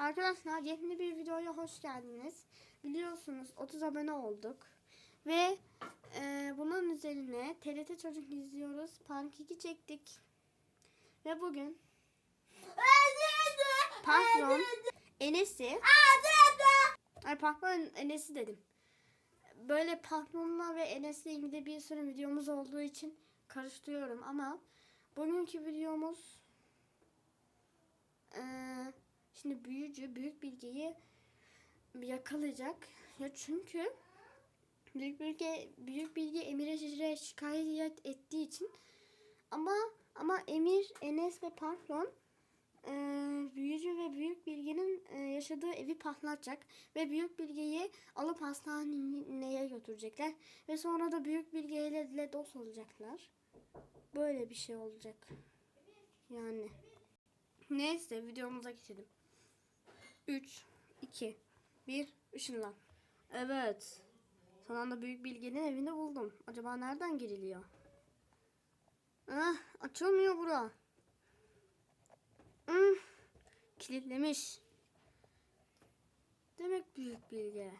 Arkadaşlar yeni bir videoya hoş geldiniz. Biliyorsunuz 30 abone olduk. Ve e, bunun üzerine TRT Çocuk izliyoruz. Pankeki çektik. Ve bugün patron Enes'i Ay patron Enes'i dedim. Böyle patronla ve Enes'le ilgili bir sürü videomuz olduğu için karıştırıyorum ama bugünkü videomuz eee, şimdi büyücü büyük bilgiyi yakalayacak. Ya çünkü büyük bilgi büyük bilgi Emir'e şikayet ettiği için ama ama Emir, Enes ve patron eee, büyücü ve büyük bilginin eee, yaşadığı evi patlatacak ve büyük bilgiyi alıp hastaneye götürecekler ve sonra da büyük bilgiyle de dost olacaklar. Böyle bir şey olacak. Yani. Neyse videomuza geçelim. 3, 2, 1, ışınlan. Evet. Son anda büyük bilginin evini buldum. Acaba nereden giriliyor? Ah, açılmıyor bura. Hmm, kilitlemiş. Demek büyük bilgi.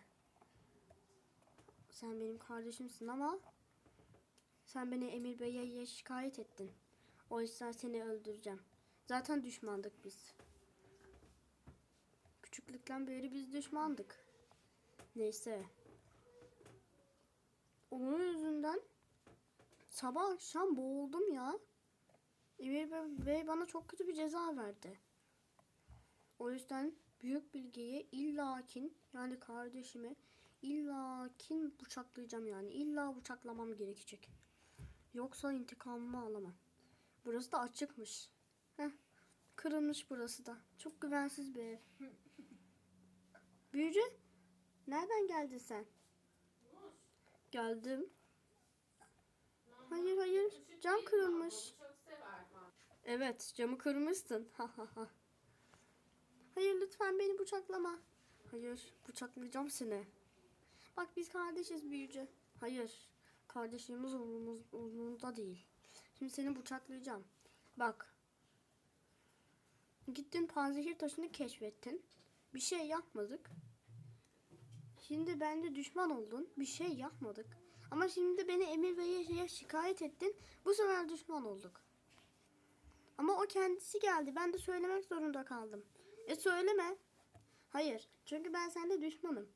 Sen benim kardeşimsin ama sen beni Emir Bey'e şikayet ettin. O yüzden seni öldüreceğim. Zaten düşmandık biz. Küçüklükten beri biz düşmandık. Neyse. Onun yüzünden sabah akşam boğuldum ya. Bey- Bey bana çok kötü bir ceza verdi. O yüzden büyük bilgiyi illakin yani kardeşimi illakin bıçaklayacağım yani. İlla bıçaklamam gerekecek. Yoksa intikamımı alamam. Burası da açıkmış. Heh, kırılmış burası da. Çok güvensiz bir ev. Büyücü, nereden geldin sen? Geldim. Hayır hayır, cam kırılmış. Evet, camı kırmışsın. Ha ha ha. Hayır lütfen beni bıçaklama. Hayır, bıçaklayacağım seni. Bak biz kardeşiz büyücü. Hayır, kardeşliğimiz umurumuz, umurumda değil. Şimdi seni bıçaklayacağım. Bak. Gittin panzehir taşını keşfettin. Bir şey yapmadık. Şimdi bence düşman oldun. Bir şey yapmadık. Ama şimdi beni Emir Bey'e şikayet ettin. Bu sefer düşman olduk. Ama o kendisi geldi. Ben de söylemek zorunda kaldım. E söyleme. Hayır. Çünkü ben seninle düşmanım.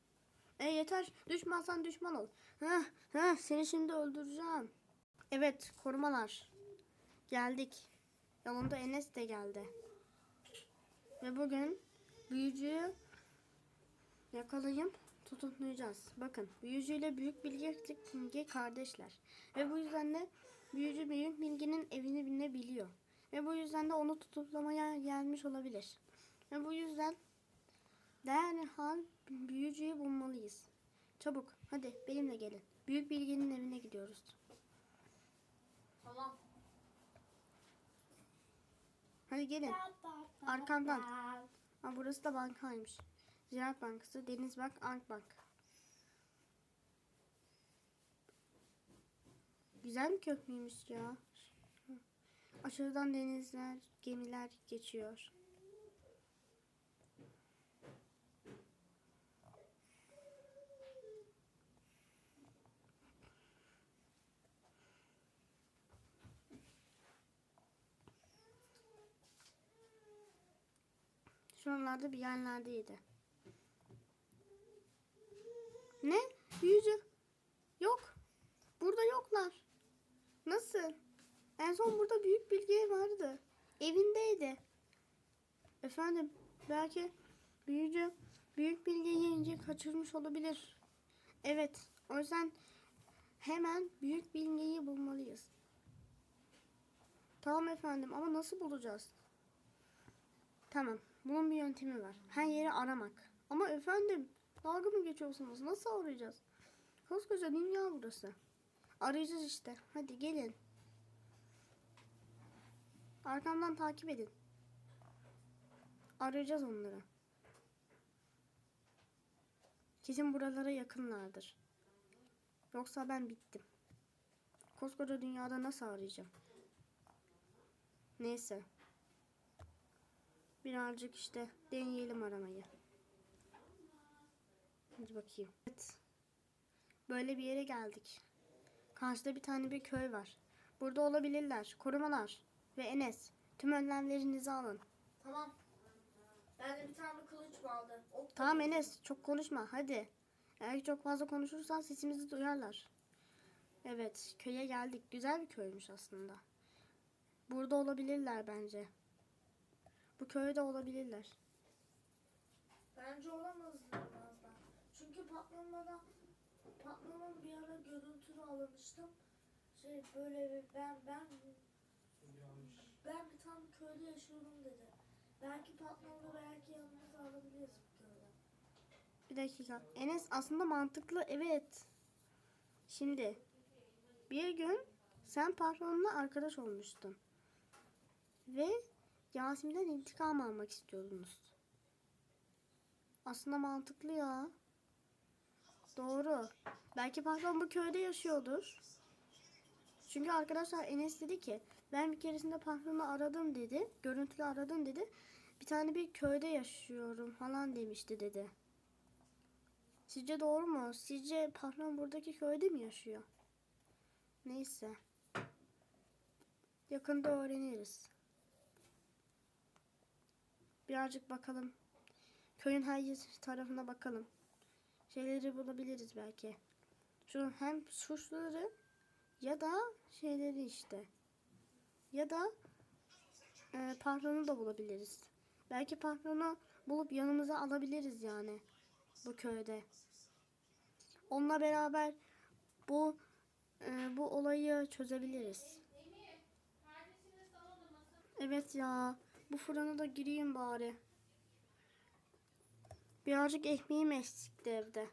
E yeter. Düşmansan düşman ol. Heh, heh, seni şimdi öldüreceğim. Evet korumalar. Geldik. Yanında Enes de geldi. Ve bugün büyücüyü yakalayıp tutuklayacağız. Bakın büyücüyle büyük bilgi, bilgi kardeşler. Ve bu yüzden de büyücü büyük bilginin evini bilebiliyor. Ve bu yüzden de onu tutuklamaya gelmiş olabilir. Ve bu yüzden derhal büyücüyü bulmalıyız. Çabuk hadi benimle gelin. Büyük bilginin evine gidiyoruz. Tamam. Hadi gelin. Arkamdan. Ha, burası da bankaymış. Ziraat Bankası, Denizbank, Akbank. Güzel bir köprüymüş ya. Aşağıdan denizler, gemiler geçiyor. Şuralarda bir yerlerdeydi. Ne? Büyücü. Yok. Burada yoklar. Nasıl? En son burada büyük bilgi vardı. Evindeydi. Efendim belki büyücü büyük bilgiyi yiyince kaçırmış olabilir. Evet. O yüzden hemen büyük bilgiyi bulmalıyız. Tamam efendim ama nasıl bulacağız? Tamam. Bunun bir yöntemi var. Her yeri aramak. Ama efendim dalga mı geçiyorsunuz? Nasıl arayacağız? Koskoca dünya burası. Arayacağız işte. Hadi gelin. Arkamdan takip edin. Arayacağız onları. Kesin buralara yakınlardır. Yoksa ben bittim. Koskoca dünyada nasıl arayacağım? Neyse. Birazcık işte deneyelim aramayı. Hadi bakayım. Evet. Böyle bir yere geldik. Karşıda bir tane bir köy var. Burada olabilirler. Korumalar ve Enes. Tüm önlemlerinizi alın. Tamam. Ben de bir tane kılıç bağladım. Ok Tamam Enes çok konuşma hadi. Eğer çok fazla konuşursan sesimizi duyarlar. Evet köye geldik. Güzel bir köymüş aslında. Burada olabilirler bence. Bu köyde olabilirler. Bence olamaz birazdan. Çünkü patlamada patlamam bir ara görüntülü alınmıştım. Şey böyle bir- ben ben ben bir tane köyde yaşıyorum dedi. Belki patlamada belki yanımıza alabiliriz bu köyden. Bir dakika. Enes aslında mantıklı evet. Şimdi bir gün sen patronunla arkadaş olmuştun. Ve Yasemin'den intikam almak istiyordunuz. Aslında mantıklı ya. Doğru. Belki patron bu köyde yaşıyordur. Çünkü arkadaşlar Enes dedi ki ben bir keresinde patronu aradım dedi. Görüntülü aradım dedi. Bir tane bir köyde yaşıyorum falan demişti dedi. Sizce doğru mu? Sizce patron buradaki köyde mi yaşıyor? Neyse. Yakında öğreniriz. Birazcık bakalım. Köyün her tarafına bakalım. Şeyleri bulabiliriz belki. Şu hem suçluları ya da şeyleri işte. Ya da e, patronu da bulabiliriz. Belki patronu bulup yanımıza alabiliriz yani bu köyde. Onunla beraber bu e, bu olayı çözebiliriz. Evet ya. Bu fırına da gireyim bari. Birazcık ekmeğim eksikti evde.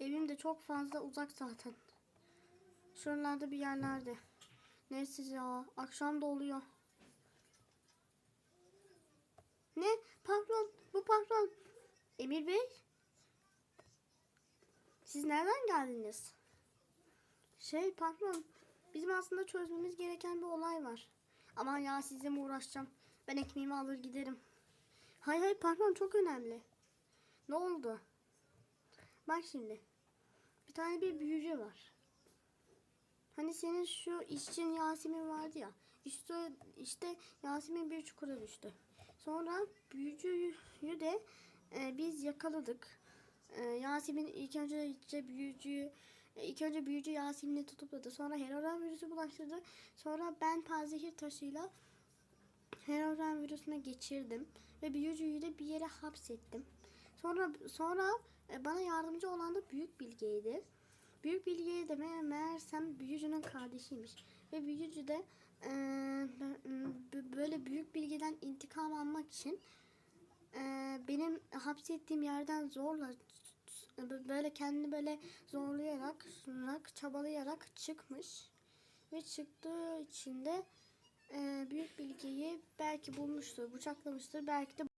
Evim de çok fazla uzak zaten. Şuralarda bir yerlerde. Neyse ya. Akşam da oluyor. Ne? Patron. Bu patron. Emir Bey. Siz nereden geldiniz? Şey patron. Bizim aslında çözmemiz gereken bir olay var. Aman ya mi uğraşacağım? Ben ekmeğimi alır giderim. Hay hay patron çok önemli. Ne oldu? Bak şimdi. Bir tane bir büyücü var. Hani senin şu işçin Yasemin vardı ya. İşte, işte Yasemin bir çukura düştü. Sonra büyücüyü de e, biz yakaladık. E, Yasemin ilk önce büyücüyü e, ilk önce büyücü Yasemin'i tutukladı. Sonra Heroran virüsü bulaştırdı. Sonra ben panzehir taşıyla Heroran virüsüne geçirdim ve büyücüyü de bir yere hapsettim. Sonra sonra e, bana yardımcı olan da Büyük Bilge'ydi. Büyük Bilge de meğer, meğersem büyücünün kardeşiymiş. Ve büyücü de e, böyle Büyük Bilge'den intikam almak için e, benim hapsettiğim yerden zorla böyle kendini böyle zorlayarak, çabalayarak çıkmış. Ve çıktığı için de e, büyük bilgiyi belki bulmuştur, bıçaklamıştır, belki de